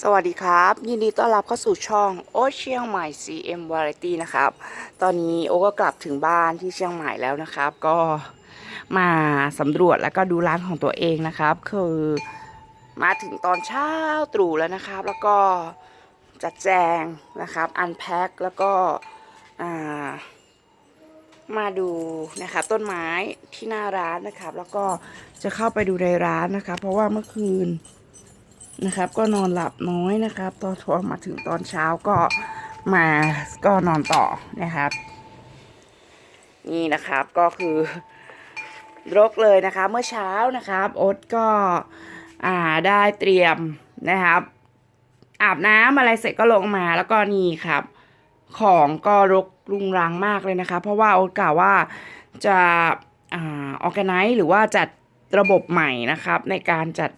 สวัสดีครับ ยินดีต้อนรับเข้าสู่ช่องโอเชียงใหม่ CM Variety นะครับ ตอนนี้โอก็กลับถึงบ้านที่เชียงใหม่แล้วนะครับ ก็มาสำรวจแล้วก็ดูร้านของตัวเองนะครับ คือมาถึงตอนเช้าตรู่แล้วนะครับ แล้วก็จัดแจงนะครับอันแพ็คแล้วก็มาดูนะครับต้นไม้ที่หน้าร้านนะครับ แล้วก็จะเข้าไปดูในร้านนะครับ เพราะว่าเมื่อคืน นะครับ ก็นอนหลับน้อยนะครับ ตอนพอมาถึงตอนเช้าก็มาก็นอนต่อนะครับ นี่นะครับก็คือรกเลยนะคะเมื่อเช้านะครับโอ๊ตก็อ่าได้เตรียมนะครับ อาบน้ำอะไรเสร็จก็ลงมาแล้วก็นี่ครับ ของก็รกรุงรังมากเลยนะคะ เพราะว่าโอ๊ตกล่าวว่าจะอ่าออแกไนซ์หรือว่าจัดระบบใหม่นะครับ ในการจัด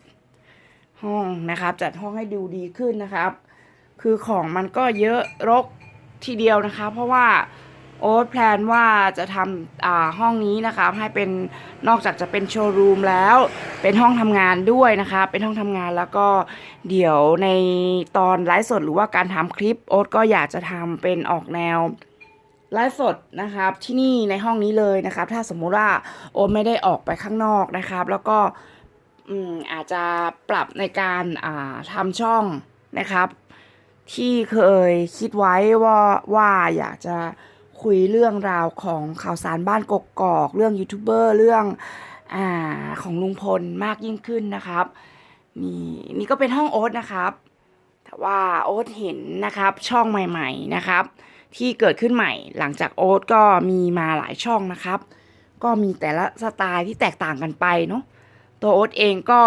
ห้องนะครับ จัดห้องให้ดูดีขึ้นนะครับ คือของมันก็เยอะรกทีเดียวนะคะ เพราะว่าโอ๊ตแพลนว่าจะทำอ่าห้องนี้นะครับให้เป็นนอกจากจะเป็นโชว์รูมแล้ว เป็นห้องทำงานด้วยนะคะเป็นห้องทำงานแล้วก็เดี๋ยวในตอนไลฟ์สดหรือว่าการทำคลิปโอ๊ตก็อยากจะทำเป็นออกแนวไลฟ์สดนะครับที่นี่ในห้องนี้เลยนะครับ ถ้าสมมุติว่าโอ๊ตไม่ได้ออกไปข้างนอกนะครับ แล้วก็ อืมอาจจะปรับในการอ่าทำช่องนะครับ ที่เคยคิดไว้ว่าว่าอยากจะคุยเรื่องราวของข่าวสารบ้านกกอกเรื่องยูทูบเบอร์เรื่องอ่าของลุงพลมากยิ่งขึ้นนะครับนี่นี่ก็เป็นห้องโอ๊ตนะครับ แต่ว่าโอ๊ตเห็นนะครับช่องใหม่ๆนะครับ ที่เกิดขึ้นใหม่หลังจากโอ๊ตก็มีมาหลายช่องนะครับ ก็มีแต่ละสไตล์ที่แตกต่างกันไปเนาะ ตัวโอ๊ตเองก็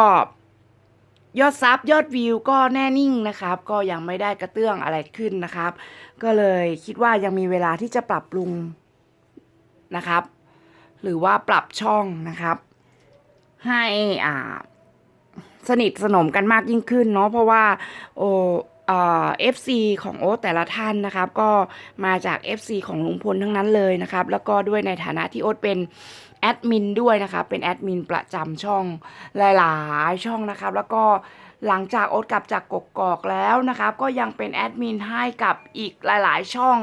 ยอดซับยอดวิวก็แน่นิ่งนะครับ ก็ยังไม่ได้กระเตื้องอะไรขึ้นนะครับ ก็เลยคิดว่ายังมีเวลาที่จะปรับปรุงนะครับ หรือว่าปรับช่องนะครับ ให้อ่าสนิทสนมกันมากยิ่งขึ้นเนาะเพราะว่า โอ เอฟซีของโอ๊ตแต่ละท่านนะครับ ก็มาจาก FC ของลุงพลทั้งนั้นเลยนะครับ แล้วก็ด้วยในฐานะที่โอ๊ตเป็นแอดมินด้วยนะคะเป็นแอดมินประจำช่องหลายๆช่องนะครับ แล้วก็หลังจากโอ๊ตกลับจากกกอกแล้วนะครับก็ยังเป็นแอดมินให้กับอีกหลาย ๆ ช่อง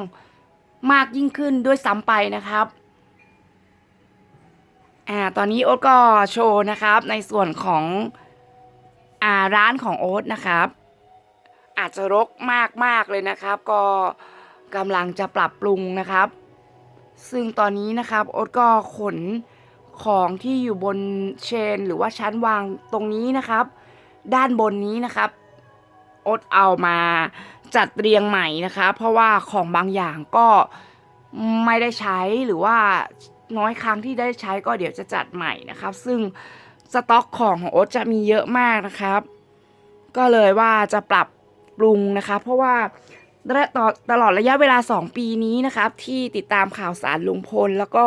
มากยิ่งขึ้นด้วยซ้ำไปนะครับอ่าตอนนี้โอ๊ตก็โชว์นะครับในส่วนของอ่าร้านของโอ๊ตนะครับ อาจจะรกมากๆเลยนะครับ ก็กำลังจะปรับปรุงนะครับ ซึ่งตอนนี้นะครับโอ๊ตก็ขนของที่อยู่บนเชน หรือว่าชั้นวางตรงนี้นะครับ ด้านบนนี้นะครับโอ๊ตเอามาจัดเรียงใหม่นะคะ เพราะว่าของบางอย่างก็ไม่ได้ใช้หรือว่าน้อยครั้งที่ได้ใช้ก็เดี๋ยวจะจัดใหม่นะครับ ซึ่งสต็อกของของโอ๊ตจะมีเยอะมากนะครับ ก็เลยว่าจะปรับ ปรุงนะคะ เพราะว่าแลตอตลอดระยะเวลา 2 ปีนี้นะครับ ที่ติดตามข่าวสารลุงพล แล้วก็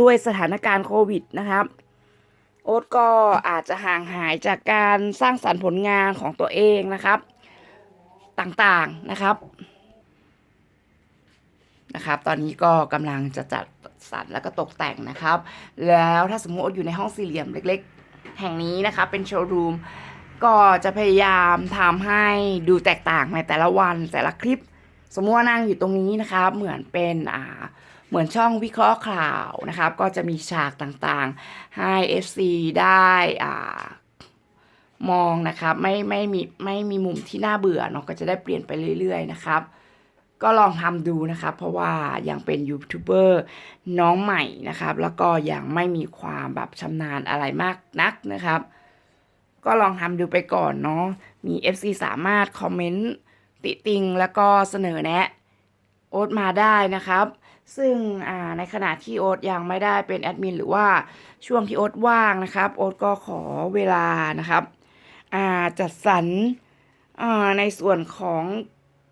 ด้วยสถานการณ์โควิดนะครับ โอ๊ตก็อาจจะห่างหายจากการสร้างสรรค์ผลงานของตัวเองนะครับ ต่างๆนะครับนะครับ ตอนนี้ก็กำลังจะจัดสรรแล้วก็ตกแต่งนะครับ แล้วถ้าสมมติโอ๊ตอยู่ในห้องสี่เหลี่ยมเล็ก ๆ แห่งนี้นะคะเป็นโชว์รูม ก็จะพยายามทำให้ดูแตกต่างในแต่ละวันแต่ละคลิป สมมติว่านั่งอยู่ตรงนี้นะครับ เหมือนเป็นอ่าเหมือนช่องวิเคราะห์ข่าวนะครับ ก็จะมีฉากต่างๆ ให้ FC ได้อ่ามองนะครับ ไม่ไม่มีไม่มีมุมที่น่าเบื่อเนาะก็จะได้เปลี่ยนไปเรื่อยๆนะครับ ก็ลองทำดูนะครับ เพราะว่ายังเป็นยูทูบเบอร์น้องใหม่นะครับ แล้วก็ยังไม่มีความแบบชำนาญอะไรมากนักนะครับ ก็ลองทำดูไปก่อนเนาะมี FC สามารถคอมเมนต์ติติงแล้วก็เสนอแนะ โอ๊ตมาได้นะครับ ซึ่งในขณะที่โอ๊ตยังไม่ได้เป็นแอดมินหรือว่าช่วงที่โอ๊ตว่างนะครับ โอ๊ตก็ขอเวลานะครับจัดสรรในส่วนของ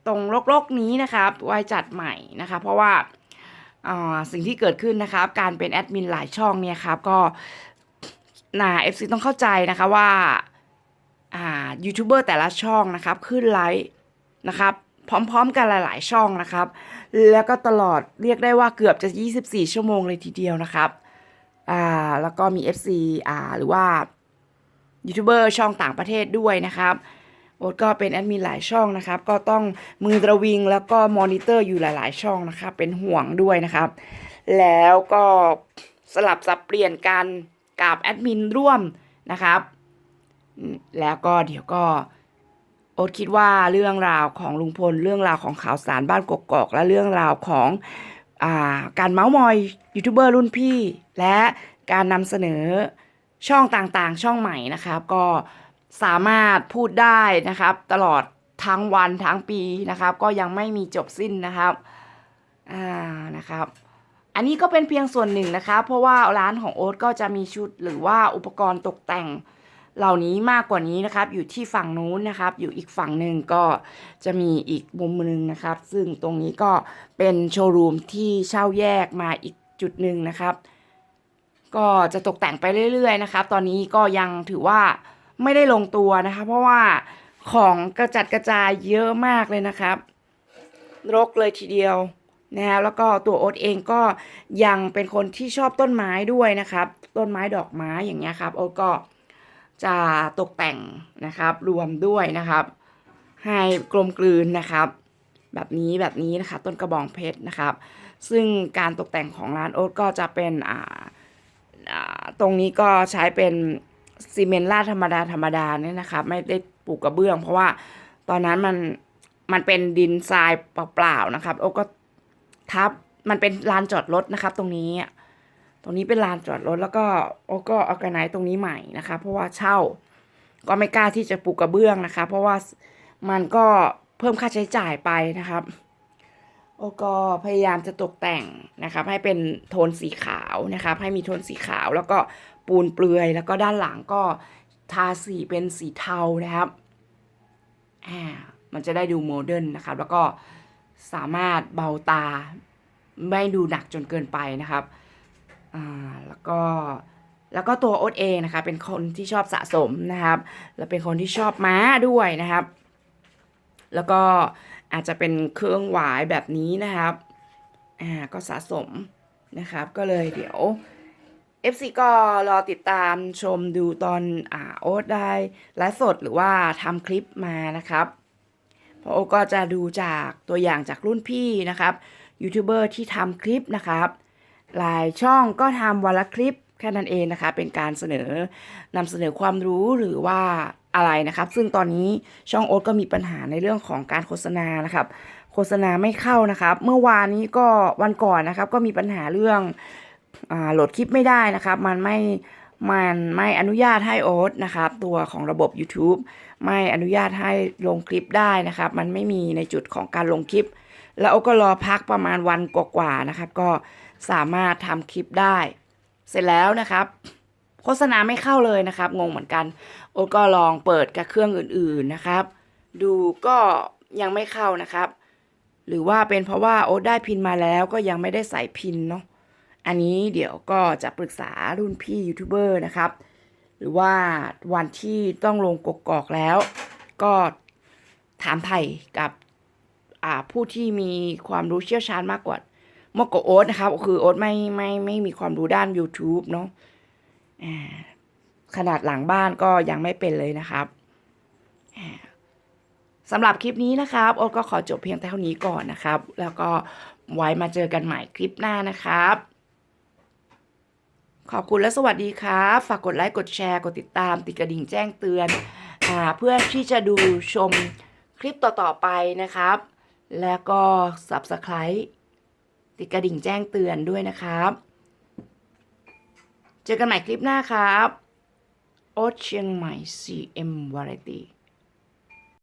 ตรงรกๆนี้นะครับไว้จัดใหม่นะคะ เพราะว่าสิ่งที่เกิดขึ้นนะครับการเป็นแอดมินหลายช่องเนี่ยครับก็น่า FC ต้องเข้าใจนะคะว่า ยูทูบเบอร์แต่ละช่องนะครับ ขึ้นไลฟ์นะครับพร้อมๆกันหลาย ๆ ช่องนะครับ แล้วก็ตลอดเรียกได้ว่าเกือบจะ 24 ชั่วโมงเลยทีเดียวนะครับอ่าแล้วก็มี FC อ่าหรือว่ายูทูบเบอร์ช่องต่างประเทศด้วยนะครับโอ๊ตก็เป็นแอดมินหลายช่องนะครับ ก็ต้องมือระวิงแล้วก็มอนิเตอร์อยู่หลาย ๆ ช่องนะครับ เป็นห่วงด้วยนะครับ แล้วก็สลับสับเปลี่ยนกันกับแอดมินร่วมนะครับ แล้วก็เดี๋ยวก็โอ๊ตคิดว่าเรื่องราวของลุงพล เรื่องราวของข่าวสารบ้านกกอกและเรื่องราวของอาการเมาส์มอยยูทูบเบอร์รุ่นพี่ และการนำเสนอช่องต่างๆ ช่องใหม่นะครับ ก็สามารถพูดได้นะครับ ตลอดทั้งวันทั้งปีนะครับ ก็ยังไม่มีจบสิ้นนะครับอ่านะครับอันนี้ก็เป็นเพียงส่วนหนึ่งนะคะ เพราะว่าร้านของโอ๊ตก็จะมีชุดหรือว่าอุปกรณ์ตกแต่ง เหล่านี้มากกว่านี้นะครับ อยู่ที่ฝั่งนู้นนะครับ อยู่อีกฝั่งหนึ่งก็จะมีอีกมุมหนึ่งนะครับ ซึ่งตรงนี้ก็เป็นโชว์รูมที่เช่าแยกมาอีกจุดหนึ่งนะครับ ก็จะตกแต่งไปเรื่อย ๆ นะครับ ตอนนี้ก็ยังถือว่าไม่ได้ลงตัวนะคะ เพราะว่าของกระจัดกระจายเยอะมากเลยนะครับรกเลยทีเดียวนะฮะแล้วก็ตัวโอ๊ตเองก็ยังเป็นคนที่ชอบต้นไม้ด้วยนะครับ ต้นไม้ดอกไม้อย่างเงี้ยครับโอ๊ตก็ จะตกแต่งนะครับ รวมด้วยนะครับ ให้กลมกลืนนะครับ แบบนี้แบบนี้นะคะ ต้นกระบองเพชรนะครับ ซึ่งการตกแต่งของร้านโอ๊ตก็จะเป็นอ่าตรงนี้ก็ใช้เป็นซีเมนต์ลาดธรรมดาธรรมดาเนี่ยนะครับ ไม่ได้ปลูกกระเบื้อง เพราะว่าตอนนั้นมันมันเป็นดินทรายเปล่าๆนะครับ โอ๊ตก็ทับมันเป็นลานจอดรถนะครับ ตรงนี้ ตรงนี้เป็นลานจอดรถแล้วก็โอก็ออกไนตรงนี้ใหม่นะคะ เพราะว่าเช่า ก็ไม่กล้าที่จะปลูกกระเบื้องนะคะ เพราะว่ามันก็เพิ่มค่าใช้จ่ายไปนะครับ โอ้ก็พยายามจะตกแต่งนะครับ ให้เป็นโทนสีขาวนะครับ ให้มีโทนสีขาวแล้วก็ปูนเปลือยแล้วก็ด้านหลังก็ทาสีเป็นสีเทานะครับอ่ามันจะได้ดูโมเดิร์นนะครับ แล้วก็สามารถเบาตาไม่ดูหนักจนเกินไปนะครับ อ่าแล้วก็แล้วก็ตัวโอ๊ตเองนะคะ เป็นคนที่ชอบสะสมนะครับ และเป็นคนที่ชอบม้าด้วยนะครับ แล้วก็อาจจะเป็นเครื่องหวายแบบนี้นะครับอ่าก็สะสมนะครับ ก็เลยเดี๋ยว FC ก็รอติดตามชมดูตอนอ่าโอ๊ตได้ไลฟ์สดหรือว่าทำคลิปมานะครับเพราะโอ๊ตก็จะดูจากตัวอย่างจากรุ่นพี่นะครับยูทูบเบอร์ที่ทำคลิปนะครับ หลายช่องก็ทำวันละคลิปแค่นั้นเองนะคะ เป็นการเสนอนำเสนอความรู้หรือว่าอะไรนะครับ ซึ่งตอนนี้ช่องโอ๊ตก็มีปัญหาในเรื่องของการโฆษณานะครับ โฆษณาไม่เข้านะครับ เมื่อวานนี้ก็วันก่อนนะครับ ก็มีปัญหาเรื่องอโหลดคลิปไม่ได้นะครับ มันไม่มันไม่อนุญาตให้โอ๊ตนะครับ ตัวของระบบ YouTube ไม่อนุญาตให้ลงคลิปได้นะครับ มันไม่มีในจุดของการลงคลิป แล้วโอก็รอพักประมาณวันกว่าๆนะครับ ก็สามารถทำคลิปได้ เสร็จแล้วนะครับ โฆษณาไม่เข้าเลยนะครับ งงเหมือนกัน โอตก็ลองเปิดกับเครื่องอื่นๆนะครับ ดูก็ยังไม่เข้านะครับ หรือว่าเป็นเพราะว่าโอ๊ตได้พินมาแล้วก็ยังไม่ได้ใส่พินเนาะอันนี้เดี๋ยวก็จะปรึกษารุ่นพี่ยูทูบเบอร์นะครับ หรือว่าวันที่ต้องลงกกอกแล้ว ก็ถามไถ่กับ ผู้ที่มีความรู้เชี่ยวชาญมากกว่ามากกว่าโอ๊ตนะครับคือโอ๊ตไม่ไม่ไม่มีความรู้ด้าน YouTube เนาะขนาดหลังบ้านก็ยังไม่เป็นเลยนะครับสำหรับคลิปนี้นะครับ โอ๊ตก็ขอจบเพียงเท่านี้ก่อนนะครับ แล้วก็ไว้มาเจอกันใหม่คลิปหน้านะครับ ขอบคุณและสวัสดีครับ ฝากกดไลค์กดแชร์กดติดตาม ติดกระดิ่งแจ้งเตือนอเพื่อที่จะดูชมคลิปต่อๆไปนะครับ แล้วก็ Subscribe ติดกระดิ่งแจ้งเตือนด้วยนะครับ เจอกันใหม่คลิปหน้าครับ โอ๊ตเชียงใหม่ CM Variety